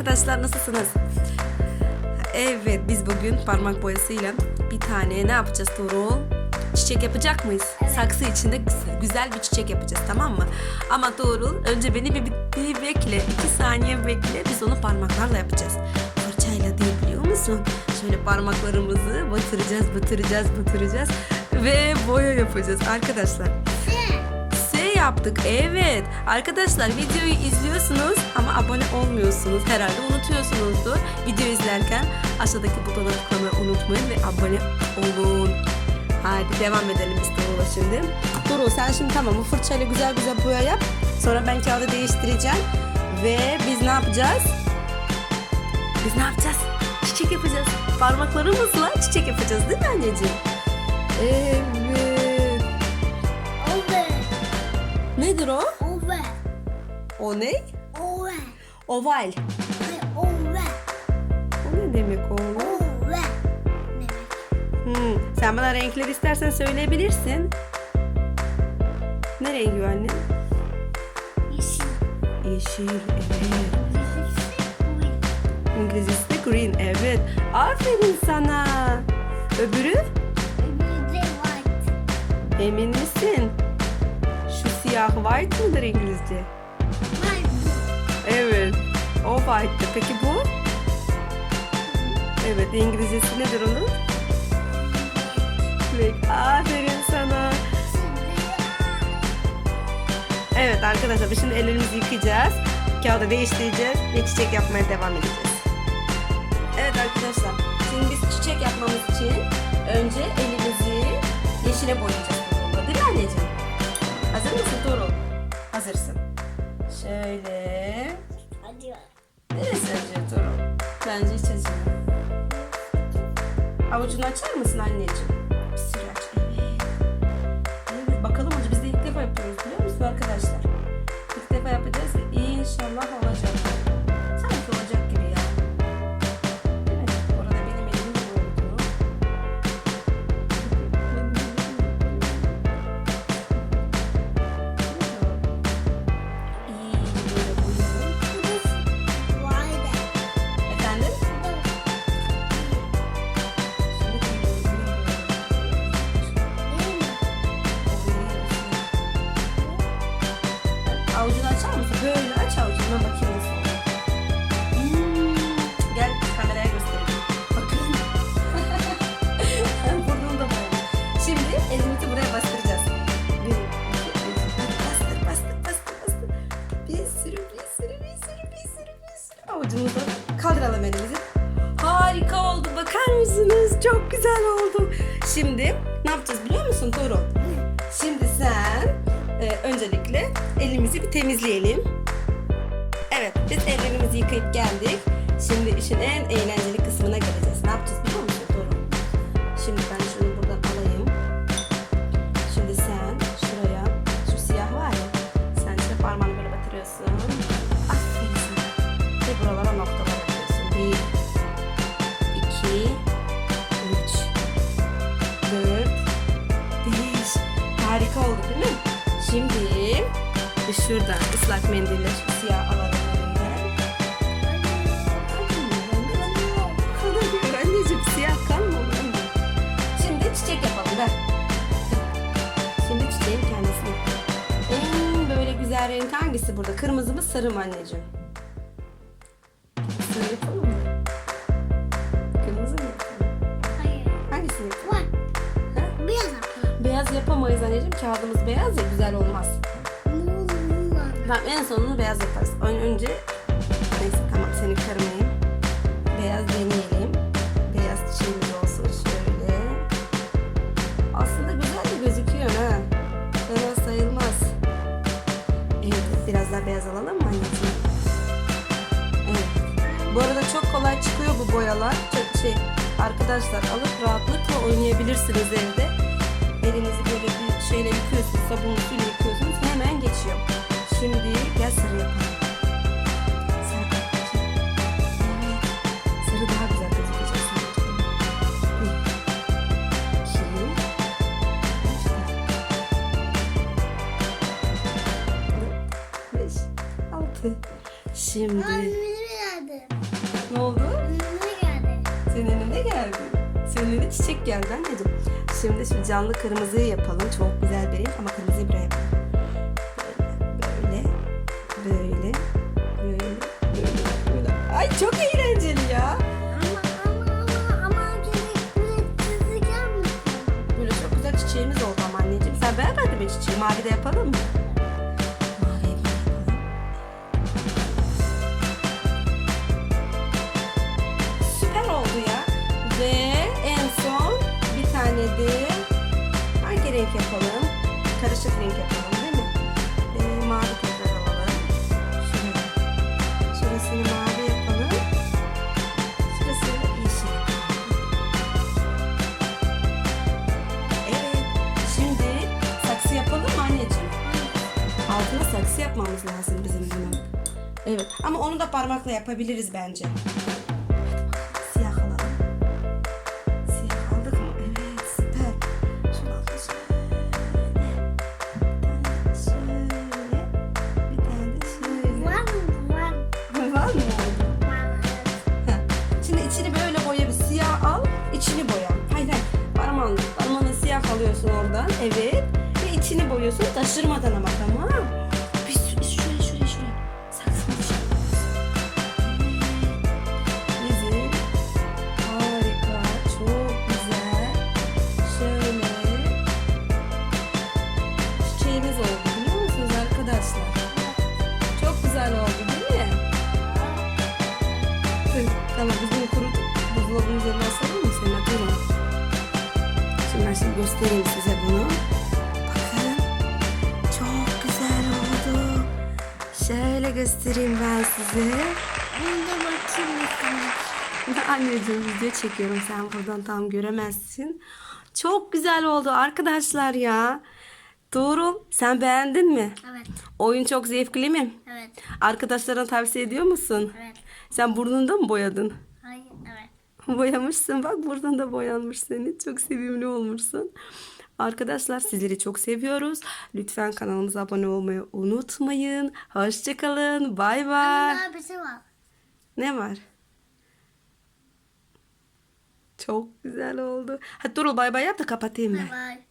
arkadaşlar nasılsınız? Evet biz bugün parmak boyasıyla bir tane ne yapacağız Tuğrul? Çiçek yapacak mıyız? Saksı içinde güzel- güzel bir çiçek yapacağız tamam mı? Ama Tuğrul önce beni bir, bir bekle. iki saniye bekle. Biz onu parmaklarla yapacağız. Fırçayla değil biliyor musun? Şöyle parmaklarımızı batıracağız, batıracağız, batıracağız. Ve boya yapacağız arkadaşlar. Yaptık evet. Arkadaşlar videoyu izliyorsunuz ama abone olmuyorsunuz. Herhalde unutuyorsunuzdur. Video izlerken aşağıdaki butona tıklamayı unutmayın ve abone olun. Hadi devam edelim biz şimdi. Tuğrul sen şimdi tamam bu fırçayla güzel güzel boya yap. Sonra ben kağıdı değiştireceğim. Ve biz ne yapacağız? Biz ne yapacağız? Çiçek yapacağız. Parmaklarımızla çiçek yapacağız değil mi anneciğim? Evet. Nedir o? Over. O ne? Oval. Hayır, over. O ne demek oğlum? Over. Demek. Hmm, sen bana renkleri istersen söyleyebilirsin. Ne rengi anne? Yeşil. Yeşil, evet. İngilizcesi de green, evet. Aferin sana. Öbürü? Öbürü de white. Emin misin? Siyah white mıdır İngilizce? Evet. O white'tı. Peki bu? Evet, İngilizcesi nedir onun? Black. Aferin sana. Evet arkadaşlar şimdi ellerimizi yıkayacağız. Kağıdı değiştireceğiz ve çiçek yapmaya devam edeceğiz. Evet arkadaşlar şimdi biz çiçek yapmamız için önce elimizi yeşile boyayacağız. Hazır mısın Tuğrul? Hazırsın. Şöyle. Hadi. Neresi acıyor Tuğrul? Bence hiç acımıyor. Avucunu açar mısın anneciğim? Bir sürü nasıl oluyor. Hmm, Gel kameraya göstereyim. Bakın. Burnunu da. Şimdi elimizi buraya bastıracağız. Bir, iki, üç. Hadi bastır, bastır, bastır, bastır. Bir sürü, bir sürü, bir sürü, bir sürü, bir sürü. Avucumuzu kaldıralım elimizi. Harika oldu. Bakar mısınız? Çok güzel oldu. Şimdi ne yapacağız biliyor musun Tuğrul? Şimdi sen e, öncelikle elimizi bir temizleyelim. Evet biz ellerimizi yıkayıp geldik. Şimdi işin en eğlenceli kısmına geleceğiz. Ne yapacağız biliyor musun Tuğrul? Şimdi ben şunu buradan alayım. Şimdi sen şuraya şu siyah var ya sen işte parmağını böyle batırıyorsun. Aferin sana. Ve buralara noktalar yapıyorsun. Bir, iki, üç, dört, beş. Harika oldu değil mi? Şimdi şuradan ıslak mendille şu siyah alalım renk hangisi burada? Kırmızı mı sarı mı anneciğim? Sarı yapalım mı? Kırmızı mı? Hayır. Hangisini? White. Ha? Beyaz yapalım. Beyaz yapamayız anneciğim. Kağıdımız beyaz ya güzel olmaz. Tamam en sonunu beyaz yaparız. Ön- Önce neyse tamam Bu arada çok kolay çıkıyor bu boyalar. Çok şey arkadaşlar alıp rahatlıkla oynayabilirsiniz evde. Elinizi böyle bir şeyle yıkıyorsunuz, sabunlu suyla yıkıyorsunuz hemen geçiyor. Şimdi gel sarı yapalım. Sarı. Evet. Sarı daha güzel gözükecek ne oldu? Önüme geldi. Senin önüne geldi. Senin önüne çiçek geldi anneciğim. Şimdi şu canlı kırmızıyı yapalım. Çok güzel bir renk ama kırmızıyı buraya yapalım. Böyle, böyle, böyle, böyle, böyle. Ay çok eğlenceli ya. Böyle çok güzel çiçeğimiz oldu ama anneciğim. Sen beğenmedin mi çiçeği? Mavi de yapalım mı? Yapalım? Karışık renk yapalım değil mi? Ee, mavi tekrar alalım. Şuraya. Şurasını mavi yapalım. Şurasını yeşil yapalım. Evet. Şimdi saksı yapalım mı anneciğim? Altına saksı yapmamız lazım bizim bunun. Evet ama onu da parmakla yapabiliriz bence. Evet. Ve içini boyuyorsun taşırmadan ama tamam. Şöyle göstereyim ben size. Bunu da bakayım. Anneciğim video çekiyorum sen buradan tam göremezsin. Çok güzel oldu arkadaşlar ya. Doğru. Sen beğendin mi? Evet. Oyun çok zevkli mi? Evet. Arkadaşlarına tavsiye ediyor musun? Evet. Sen burnunda mı boyadın? Hayır. Evet. Boyamışsın bak buradan da boyanmış senin. Çok sevimli olmuşsun. Arkadaşlar sizleri çok seviyoruz. Lütfen kanalımıza abone olmayı unutmayın. Hoşçakalın. Bay bay. Bir şey var. Ne var? Çok güzel oldu. Hadi Durul bay bay yap da kapatayım ben. Bye bye.